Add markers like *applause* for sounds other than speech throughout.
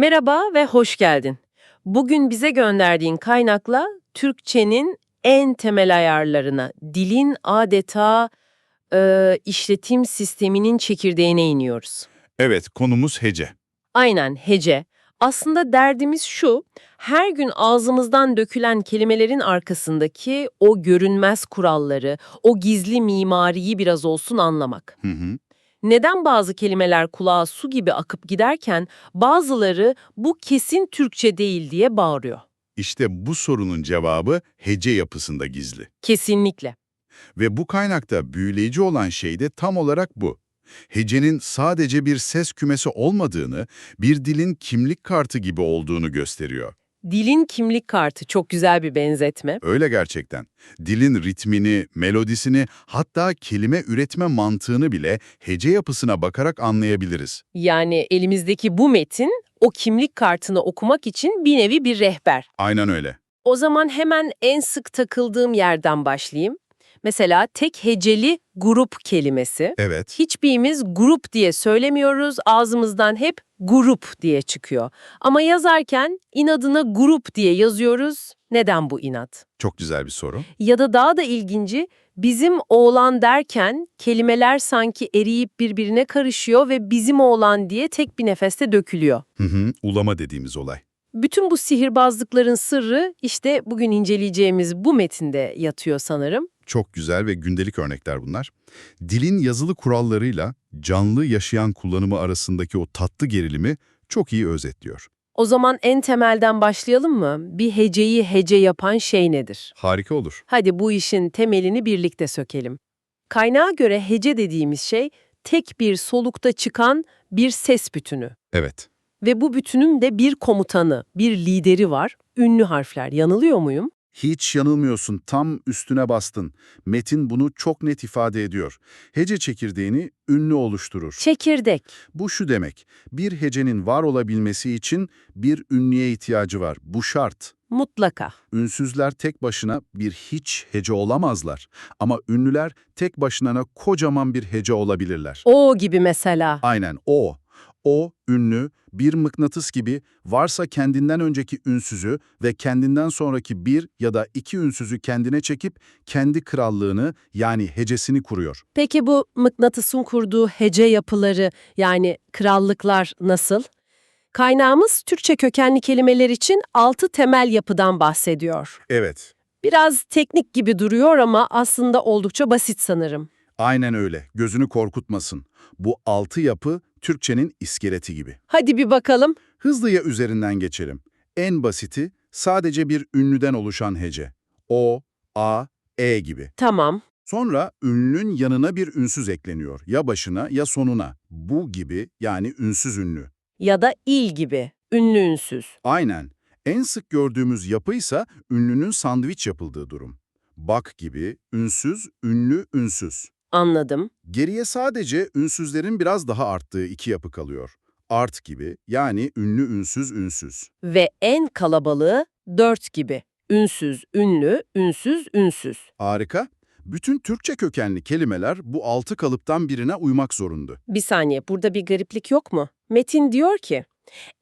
Merhaba ve hoş geldin. Bugün bize gönderdiğin kaynakla Türkçenin en temel ayarlarına, dilin adeta e, işletim sisteminin çekirdeğine iniyoruz. Evet, konumuz hece. Aynen hece. Aslında derdimiz şu, her gün ağzımızdan dökülen kelimelerin arkasındaki o görünmez kuralları, o gizli mimariyi biraz olsun anlamak. Hı hı. Neden bazı kelimeler kulağa su gibi akıp giderken bazıları bu kesin Türkçe değil diye bağırıyor? İşte bu sorunun cevabı hece yapısında gizli. Kesinlikle. Ve bu kaynakta büyüleyici olan şey de tam olarak bu. Hecenin sadece bir ses kümesi olmadığını, bir dilin kimlik kartı gibi olduğunu gösteriyor. Dilin kimlik kartı çok güzel bir benzetme. Öyle gerçekten. Dilin ritmini, melodisini, hatta kelime üretme mantığını bile hece yapısına bakarak anlayabiliriz. Yani elimizdeki bu metin o kimlik kartını okumak için bir nevi bir rehber. Aynen öyle. O zaman hemen en sık takıldığım yerden başlayayım. Mesela tek heceli grup kelimesi. Evet. Hiçbirimiz grup diye söylemiyoruz, ağzımızdan hep grup diye çıkıyor. Ama yazarken inadına grup diye yazıyoruz. Neden bu inat? Çok güzel bir soru. Ya da daha da ilginci, bizim oğlan derken kelimeler sanki eriyip birbirine karışıyor ve bizim oğlan diye tek bir nefeste dökülüyor. Hı hı, ulama dediğimiz olay. Bütün bu sihirbazlıkların sırrı işte bugün inceleyeceğimiz bu metinde yatıyor sanırım. Çok güzel ve gündelik örnekler bunlar. Dilin yazılı kurallarıyla canlı yaşayan kullanımı arasındaki o tatlı gerilimi çok iyi özetliyor. O zaman en temelden başlayalım mı? Bir heceyi hece yapan şey nedir? Harika olur. Hadi bu işin temelini birlikte sökelim. Kaynağa göre hece dediğimiz şey tek bir solukta çıkan bir ses bütünü. Evet. Ve bu bütünün de bir komutanı, bir lideri var. Ünlü harfler. Yanılıyor muyum? Hiç yanılmıyorsun, tam üstüne bastın. Metin bunu çok net ifade ediyor. Hece çekirdeğini ünlü oluşturur. Çekirdek. Bu şu demek, bir hecenin var olabilmesi için bir ünlüye ihtiyacı var. Bu şart. Mutlaka. Ünsüzler tek başına bir hiç hece olamazlar. Ama ünlüler tek başına kocaman bir hece olabilirler. O gibi mesela. Aynen o. O, ünlü, bir mıknatıs gibi varsa kendinden önceki ünsüzü ve kendinden sonraki bir ya da iki ünsüzü kendine çekip kendi krallığını yani hecesini kuruyor. Peki bu mıknatısın kurduğu hece yapıları yani krallıklar nasıl? Kaynağımız Türkçe kökenli kelimeler için altı temel yapıdan bahsediyor. Evet, Biraz teknik gibi duruyor ama aslında oldukça basit sanırım. aynen öyle. Gözünü korkutmasın. Bu altı yapı Türkçenin iskeleti gibi. Hadi bir bakalım. Hızlıya üzerinden geçelim. En basiti sadece bir ünlüden oluşan hece. O, A, E gibi. Tamam. Sonra ünlünün yanına bir ünsüz ekleniyor. Ya başına ya sonuna. Bu gibi yani ünsüz ünlü. Ya da il gibi. Ünlü ünsüz. Aynen. En sık gördüğümüz yapıysa ünlünün sandviç yapıldığı durum. Bak gibi ünsüz, ünlü, ünsüz. Anladım. Geriye sadece ünsüzlerin biraz daha arttığı iki yapı kalıyor. Art gibi yani ünlü, ünsüz, ünsüz. Ve en kalabalığı dört gibi. Ünsüz, ünlü, ünsüz, ünsüz. Harika. Bütün Türkçe kökenli kelimeler bu altı kalıptan birine uymak zorundu. Bir saniye, burada bir gariplik yok mu? Metin diyor ki,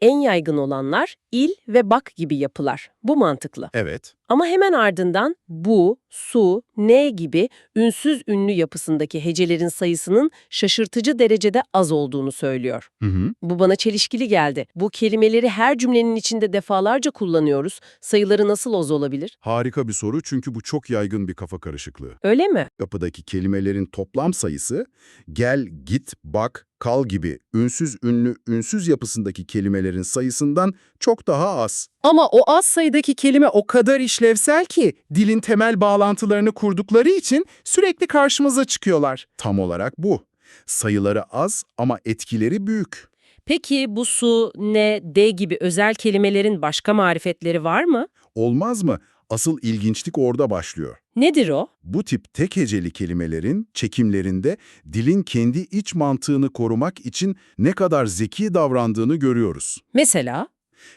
en yaygın olanlar il ve bak gibi yapılar. Bu mantıklı. Evet. Ama hemen ardından bu, su, ne gibi ünsüz ünlü yapısındaki hecelerin sayısının şaşırtıcı derecede az olduğunu söylüyor. Hı hı. Bu bana çelişkili geldi. Bu kelimeleri her cümlenin içinde defalarca kullanıyoruz. Sayıları nasıl az olabilir? Harika bir soru çünkü bu çok yaygın bir kafa karışıklığı. Öyle mi? Yapıdaki kelimelerin toplam sayısı gel, git, bak, kal gibi ünsüz, ünlü, ünsüz yapısındaki kelimelerin sayısından çok daha az. Ama o az sayıdaki kelime o kadar işlevsel ki dilin temel bağlantılarını kurdukları için sürekli karşımıza çıkıyorlar. Tam olarak bu. Sayıları az ama etkileri büyük. Peki bu su, ne, de gibi özel kelimelerin başka marifetleri var mı? Olmaz mı? Asıl ilginçlik orada başlıyor. Nedir o? Bu tip tek heceli kelimelerin çekimlerinde dilin kendi iç mantığını korumak için ne kadar zeki davrandığını görüyoruz. Mesela?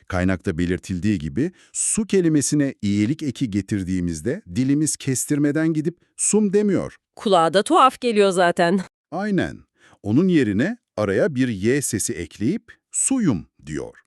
Kaynakta belirtildiği gibi su kelimesine iyilik eki getirdiğimizde dilimiz kestirmeden gidip sum demiyor. Kulağa da tuhaf geliyor zaten. Aynen. Onun yerine araya bir y sesi ekleyip suyum diyor.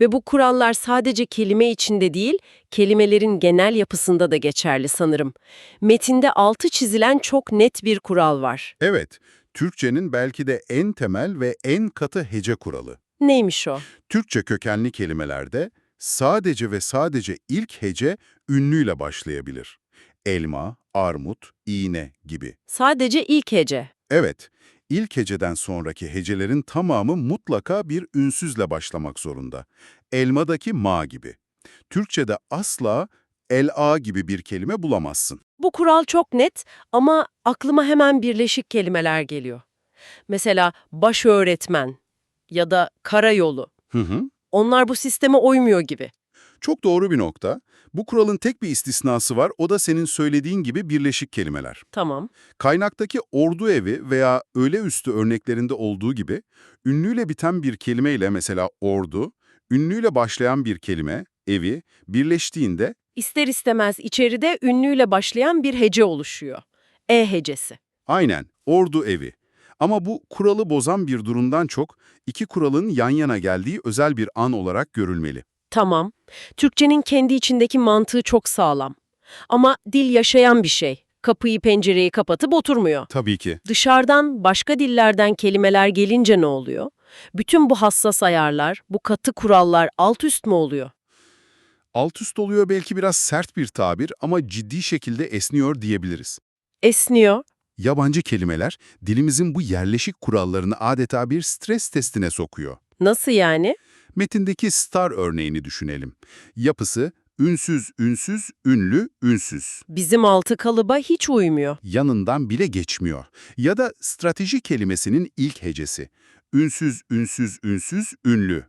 Ve bu kurallar sadece kelime içinde değil, kelimelerin genel yapısında da geçerli sanırım. Metinde altı çizilen çok net bir kural var. Evet, Türkçenin belki de en temel ve en katı hece kuralı. Neymiş o? Türkçe kökenli kelimelerde sadece ve sadece ilk hece ünlüyle başlayabilir. Elma, armut, iğne gibi. Sadece ilk hece. Evet, ilk heceden sonraki hecelerin tamamı mutlaka bir ünsüzle başlamak zorunda. Elmadaki ma gibi. Türkçe'de asla el-a gibi bir kelime bulamazsın. Bu kural çok net ama aklıma hemen birleşik kelimeler geliyor. Mesela baş öğretmen ya da karayolu. Hı hı. Onlar bu sisteme uymuyor gibi. Çok doğru bir nokta. Bu kuralın tek bir istisnası var, o da senin söylediğin gibi birleşik kelimeler. Tamam. Kaynaktaki ordu evi veya öğle üstü örneklerinde olduğu gibi, ünlüyle biten bir kelimeyle mesela ordu, ünlüyle başlayan bir kelime, evi, birleştiğinde İster istemez içeride ünlüyle başlayan bir hece oluşuyor. E hecesi. aynen ordu evi. Ama bu kuralı bozan bir durumdan çok iki kuralın yan yana geldiği özel bir an olarak görülmeli. Tamam. Türkçenin kendi içindeki mantığı çok sağlam. Ama dil yaşayan bir şey. Kapıyı pencereyi kapatıp oturmuyor. Tabii ki. Dışarıdan başka dillerden kelimeler gelince ne oluyor? Bütün bu hassas ayarlar, bu katı kurallar alt üst mü oluyor? Alt üst oluyor belki biraz sert bir tabir ama ciddi şekilde esniyor diyebiliriz. Esniyor. Yabancı kelimeler dilimizin bu yerleşik kurallarını adeta bir stres testine sokuyor. Nasıl yani? Metindeki star örneğini düşünelim. Yapısı ünsüz, ünsüz, ünlü, ünsüz. Bizim altı kalıba hiç uymuyor. Yanından bile geçmiyor. Ya da strateji kelimesinin ilk hecesi. Ünsüz, ünsüz, ünsüz, ünlü.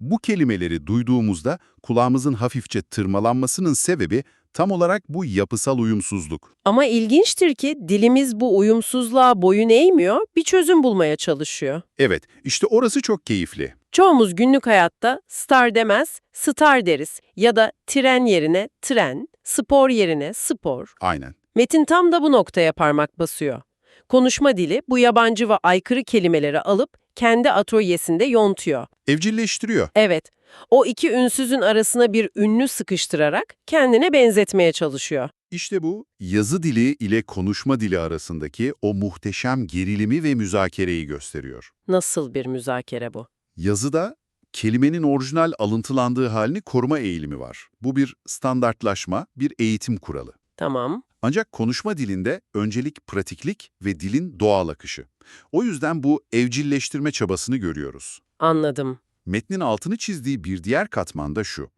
Bu kelimeleri duyduğumuzda kulağımızın hafifçe tırmalanmasının sebebi tam olarak bu yapısal uyumsuzluk. Ama ilginçtir ki dilimiz bu uyumsuzluğa boyun eğmiyor, bir çözüm bulmaya çalışıyor. Evet, işte orası çok keyifli. Çoğumuz günlük hayatta star demez, star deriz ya da tren yerine tren, spor yerine spor. Aynen. Metin tam da bu noktaya parmak basıyor. Konuşma dili bu yabancı ve aykırı kelimeleri alıp kendi atölyesinde yontuyor. Evcilleştiriyor. Evet, o iki ünsüzün arasına bir ünlü sıkıştırarak kendine benzetmeye çalışıyor. İşte bu, yazı dili ile konuşma dili arasındaki o muhteşem gerilimi ve müzakereyi gösteriyor. Nasıl bir müzakere bu? Yazıda kelimenin orijinal alıntılandığı halini koruma eğilimi var. Bu bir standartlaşma, bir eğitim kuralı. Tamam, Ancak konuşma dilinde öncelik pratiklik ve dilin doğal akışı. O yüzden bu evcilleştirme çabasını görüyoruz. anladım. Metnin altını çizdiği bir diğer katman da şu.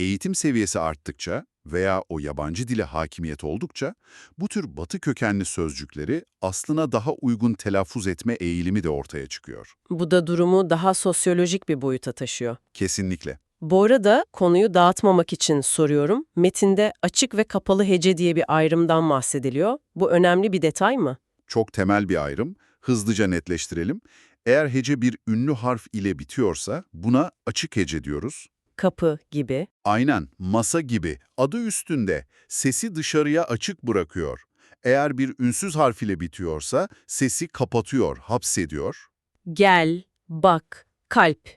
Eğitim seviyesi arttıkça veya o yabancı dile hakimiyet oldukça bu tür batı kökenli sözcükleri aslına daha uygun telaffuz etme eğilimi de ortaya çıkıyor. Bu da durumu daha sosyolojik bir boyuta taşıyor. Kesinlikle. Bu arada konuyu dağıtmamak için soruyorum. Metinde açık ve kapalı hece diye bir ayrımdan bahsediliyor. Bu önemli bir detay mı? Çok temel bir ayrım. Hızlıca netleştirelim. Eğer hece bir ünlü harf ile bitiyorsa buna açık hece diyoruz. Kapı gibi. Aynen, masa gibi, adı üstünde, sesi dışarıya açık bırakıyor. Eğer bir ünsüz harf ile bitiyorsa sesi kapatıyor, hapsediyor. Gel, bak, kalp.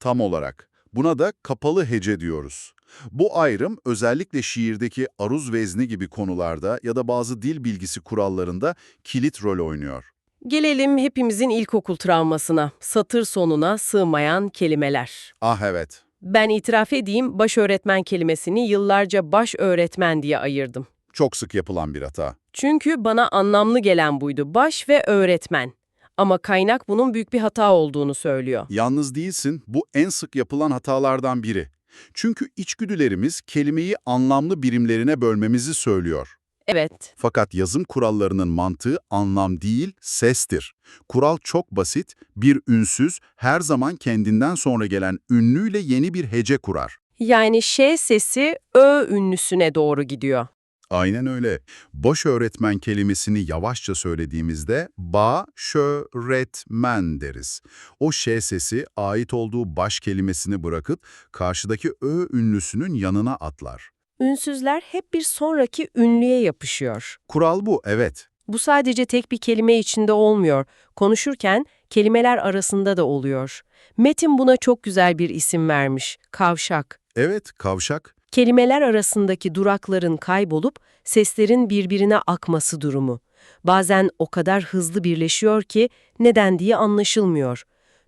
Tam olarak. Buna da kapalı hece diyoruz. Bu ayrım özellikle şiirdeki aruz vezni gibi konularda ya da bazı dil bilgisi kurallarında kilit rol oynuyor. Gelelim hepimizin ilkokul travmasına. Satır sonuna sığmayan kelimeler. Ah evet, Ben itiraf edeyim, baş öğretmen kelimesini yıllarca baş öğretmen diye ayırdım. çok sık yapılan bir hata. Çünkü bana anlamlı gelen buydu, baş ve öğretmen. Ama kaynak bunun büyük bir hata olduğunu söylüyor. Yalnız değilsin, bu en sık yapılan hatalardan biri. Çünkü içgüdülerimiz kelimeyi anlamlı birimlerine bölmemizi söylüyor. Evet, Fakat yazım kurallarının mantığı anlam değil, sestir. Kural çok basit, bir ünsüz her zaman kendinden sonra gelen ünlüyle yeni bir hece kurar. yani ş sesi ö ünlüsüne doğru gidiyor. Aynen öyle. Boş öğretmen kelimesini yavaşça söylediğimizde ba, şö, ret, men deriz. O ş sesi ait olduğu baş kelimesini bırakıp karşıdaki ö ünlüsünün yanına atlar. Ünsüzler hep bir sonraki ünlüye yapışıyor. Kural bu, evet. Bu sadece tek bir kelime içinde olmuyor. Konuşurken kelimeler arasında da oluyor. Metin buna çok güzel bir isim vermiş, kavşak. Evet, kavşak. Kelimeler arasındaki durakların kaybolup seslerin birbirine akması durumu. Bazen o kadar hızlı birleşiyor ki neden diye anlaşılmıyor.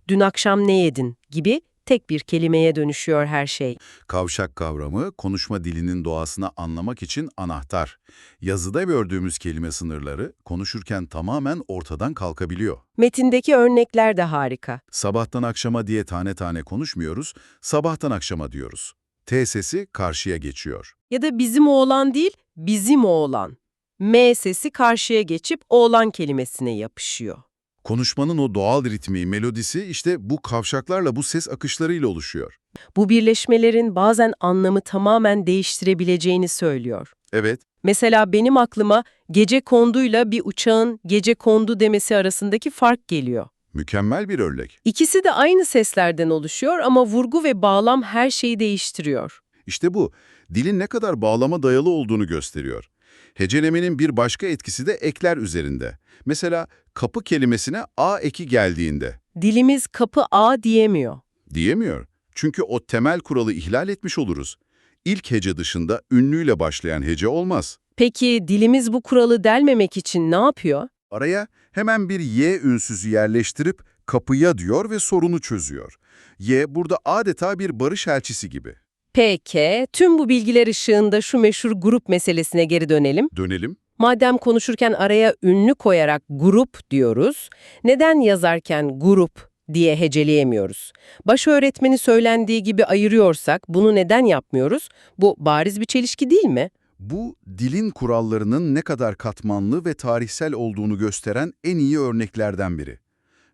Dün akşam ne yedin gibi tek bir kelimeye dönüşüyor her şey. Kavşak kavramı, konuşma dilinin doğasını anlamak için anahtar. Yazıda gördüğümüz kelime sınırları konuşurken tamamen ortadan kalkabiliyor. Metindeki örnekler de harika. Sabahtan akşama diye tane tane konuşmuyoruz, sabahtan akşama diyoruz. T sesi karşıya geçiyor. Ya da bizim oğlan değil, bizim oğlan. M sesi karşıya geçip oğlan kelimesine yapışıyor. Konuşmanın o doğal ritmi, melodisi işte bu kavşaklarla, bu ses akışlarıyla oluşuyor. Bu birleşmelerin bazen anlamı tamamen değiştirebileceğini söylüyor. Evet, Mesela benim aklıma gece konduyla bir uçağın gece kondu demesi arasındaki fark geliyor. mükemmel bir örnek. İkisi de aynı seslerden oluşuyor ama vurgu ve bağlam her şeyi değiştiriyor. İşte bu, dilin ne kadar bağlama dayalı olduğunu gösteriyor. Hecelemenin bir başka etkisi de ekler üzerinde. Mesela kapı kelimesine a eki geldiğinde Dilimiz kapı A diyemiyor. diyemiyor. Çünkü o temel kuralı ihlal etmiş oluruz. İlk hece dışında ünlüyle başlayan hece olmaz. Peki dilimiz bu kuralı delmemek için ne yapıyor? Araya hemen bir y ünsüzü yerleştirip kapıya diyor ve sorunu çözüyor. Y burada adeta bir barış elçisi gibi. Peki, tüm bu bilgiler ışığında şu meşhur grup meselesine geri dönelim. Dönelim. Madem konuşurken araya ünlü koyarak grup diyoruz, neden yazarken grup diye heceleyemiyoruz? Baş öğretmeni söylendiği gibi ayırıyorsak bunu neden yapmıyoruz? Bu bariz bir çelişki değil mi? Bu, dilin kurallarının ne kadar katmanlı ve tarihsel olduğunu gösteren en iyi örneklerden biri.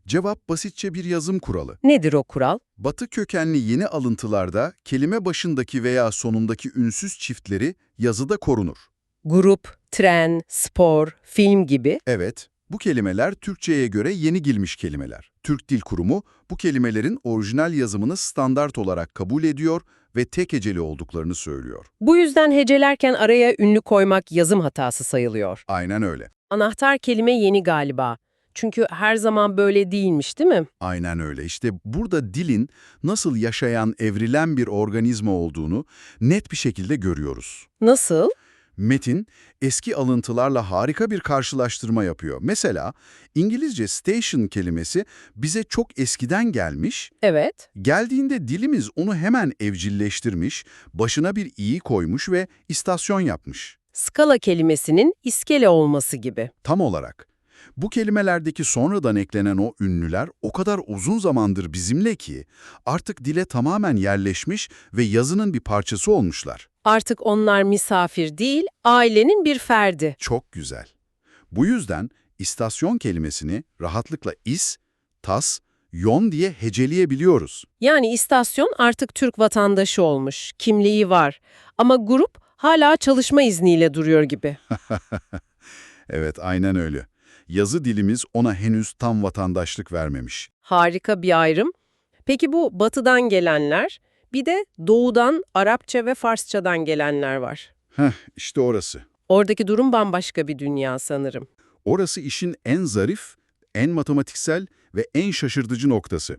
Cevap basitçe bir yazım kuralı. Nedir o kural? Batı kökenli yeni alıntılarda kelime başındaki veya sonundaki ünsüz çiftleri yazıda korunur. Grup, tren, spor, film gibi. Evet, bu kelimeler Türkçe'ye göre yeni gelmiş kelimeler. Türk Dil Kurumu bu kelimelerin orijinal yazımını standart olarak kabul ediyor ve tek heceli olduklarını söylüyor. Bu yüzden hecelerken araya ünlü koymak yazım hatası sayılıyor. Aynen öyle. Anahtar kelime yeni galiba. Çünkü her zaman böyle değilmiş değil mi? Aynen öyle. İşte burada dilin nasıl yaşayan, evrilen bir organizma olduğunu net bir şekilde görüyoruz. Nasıl? Metin, eski alıntılarla harika bir karşılaştırma yapıyor. Mesela İngilizce station kelimesi bize çok eskiden gelmiş, Evet. geldiğinde dilimiz onu hemen evcilleştirmiş, başına bir iyi koymuş ve istasyon yapmış. Skala kelimesinin iskele olması gibi. Tam olarak. Bu kelimelerdeki sonradan eklenen o ünlüler o kadar uzun zamandır bizimle ki artık dile tamamen yerleşmiş ve yazının bir parçası olmuşlar. Artık onlar misafir değil, ailenin bir ferdi. Çok güzel. Bu yüzden istasyon kelimesini rahatlıkla is, tas, yon diye heceleyebiliyoruz. Yani istasyon artık Türk vatandaşı olmuş, kimliği var. Ama grup hala çalışma izniyle duruyor gibi. *laughs* Evet, aynen öyle. Yazı dilimiz ona henüz tam vatandaşlık vermemiş. Harika bir ayrım. Peki bu batıdan gelenler, bir de doğudan Arapça ve Farsçadan gelenler var. Heh, işte orası. Oradaki durum bambaşka bir dünya sanırım. Orası işin en zarif, en matematiksel ve en şaşırtıcı noktası.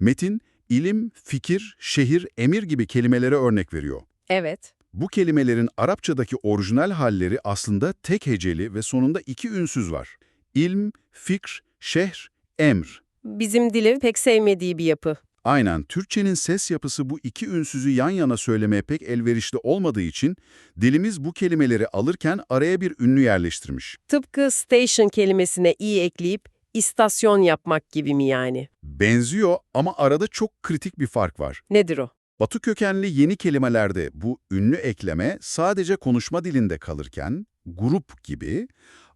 Metin, ilim, fikir, şehir, emir gibi kelimelere örnek veriyor. Evet. Bu kelimelerin Arapçadaki orijinal halleri aslında tek heceli ve sonunda iki ünsüz var. İlm, fikr, şehr, emr. Bizim dili pek sevmediği bir yapı. Aynen Türkçenin ses yapısı bu iki ünsüzü yan yana söylemeye pek elverişli olmadığı için dilimiz bu kelimeleri alırken araya bir ünlü yerleştirmiş. Tıpkı station kelimesine i ekleyip istasyon yapmak gibi mi yani? Benziyor ama arada çok kritik bir fark var. Nedir o? Batı kökenli yeni kelimelerde bu ünlü ekleme sadece konuşma dilinde kalırken, grup gibi,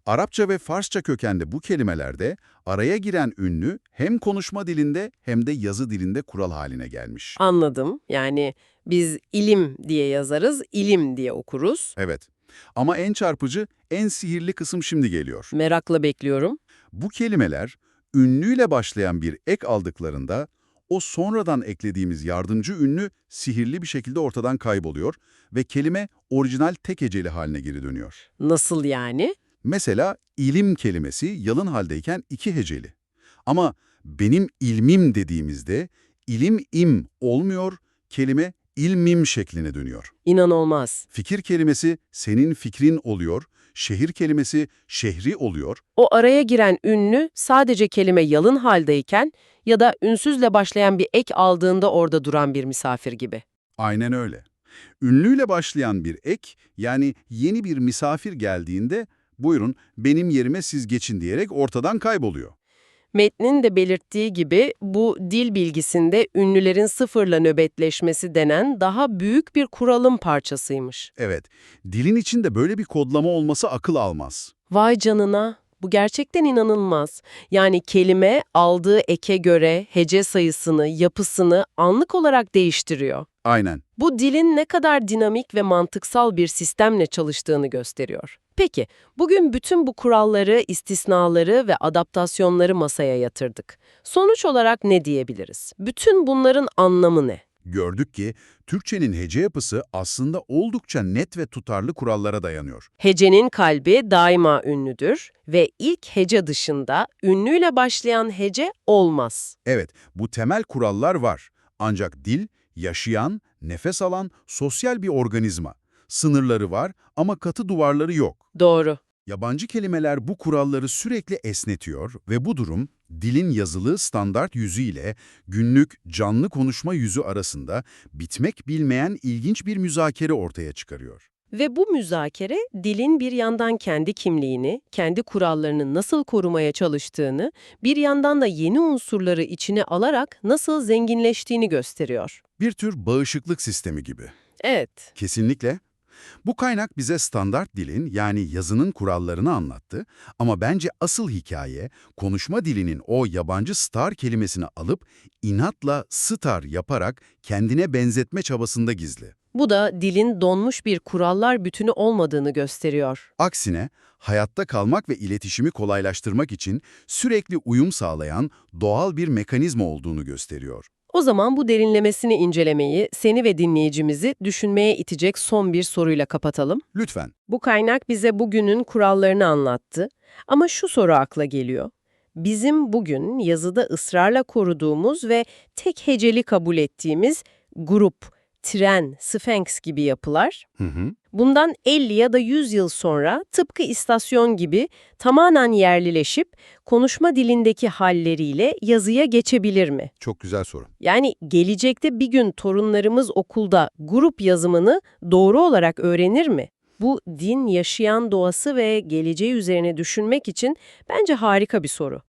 Arapça ve Farsça kökenli bu kelimelerde araya giren ünlü hem konuşma dilinde hem de yazı dilinde kural haline gelmiş. Anladım. Yani biz ilim diye yazarız, ilim diye okuruz. Evet. Ama en çarpıcı, en sihirli kısım şimdi geliyor. Merakla bekliyorum. Bu kelimeler ünlüyle başlayan bir ek aldıklarında o sonradan eklediğimiz yardımcı ünlü sihirli bir şekilde ortadan kayboluyor ve kelime orijinal tek heceli haline geri dönüyor. Nasıl yani? Mesela ilim kelimesi yalın haldeyken iki heceli. Ama benim ilmim dediğimizde ilim im olmuyor, kelime ilmim şekline dönüyor. İnanılmaz. Fikir kelimesi senin fikrin oluyor, şehir kelimesi şehri oluyor. O araya giren ünlü sadece kelime yalın haldeyken ya da ünsüzle başlayan bir ek aldığında orada duran bir misafir gibi. Aynen öyle. Ünlüyle başlayan bir ek, yani yeni bir misafir geldiğinde buyurun benim yerime siz geçin diyerek ortadan kayboluyor. Metnin de belirttiği gibi bu dil bilgisinde ünlülerin sıfırla nöbetleşmesi denen daha büyük bir kuralın parçasıymış. Evet, dilin içinde böyle bir kodlama olması akıl almaz. Vay canına, bu gerçekten inanılmaz. Yani kelime aldığı eke göre hece sayısını, yapısını anlık olarak değiştiriyor. Aynen. Bu dilin ne kadar dinamik ve mantıksal bir sistemle çalıştığını gösteriyor. Peki, bugün bütün bu kuralları, istisnaları ve adaptasyonları masaya yatırdık. Sonuç olarak ne diyebiliriz? Bütün bunların anlamı ne? Gördük ki Türkçenin hece yapısı aslında oldukça net ve tutarlı kurallara dayanıyor. Hecenin kalbi daima ünlüdür ve ilk hece dışında ünlüyle başlayan hece olmaz. Evet, bu temel kurallar var. Ancak dil, yaşayan, nefes alan, sosyal bir organizma. Sınırları var ama katı duvarları yok. Doğru. Yabancı kelimeler bu kuralları sürekli esnetiyor ve bu durum dilin yazılı standart yüzü ile günlük canlı konuşma yüzü arasında bitmek bilmeyen ilginç bir müzakere ortaya çıkarıyor. Ve bu müzakere dilin bir yandan kendi kimliğini, kendi kurallarını nasıl korumaya çalıştığını, bir yandan da yeni unsurları içine alarak nasıl zenginleştiğini gösteriyor. Bir tür bağışıklık sistemi gibi. Evet, Kesinlikle. Bu kaynak bize standart dilin yani yazının kurallarını anlattı ama bence asıl hikaye konuşma dilinin o yabancı star kelimesini alıp inatla star yaparak kendine benzetme çabasında gizli. bu da dilin donmuş bir kurallar bütünü olmadığını gösteriyor. Aksine hayatta kalmak ve iletişimi kolaylaştırmak için sürekli uyum sağlayan doğal bir mekanizma olduğunu gösteriyor. O zaman bu derinlemesini incelemeyi seni ve dinleyicimizi düşünmeye itecek son bir soruyla kapatalım. Lütfen. Bu kaynak bize bugünün kurallarını anlattı. Ama şu soru akla geliyor. Bizim bugün yazıda ısrarla koruduğumuz ve tek heceli kabul ettiğimiz grup, tren, sphinx gibi yapılar, Hı hı. bundan 50 ya da 100 yıl sonra tıpkı istasyon gibi tamamen yerlileşip konuşma dilindeki halleriyle yazıya geçebilir mi? Çok güzel soru. Yani gelecekte bir gün torunlarımız okulda grup yazımını doğru olarak öğrenir mi? Bu din yaşayan doğası ve geleceği üzerine düşünmek için bence harika bir soru.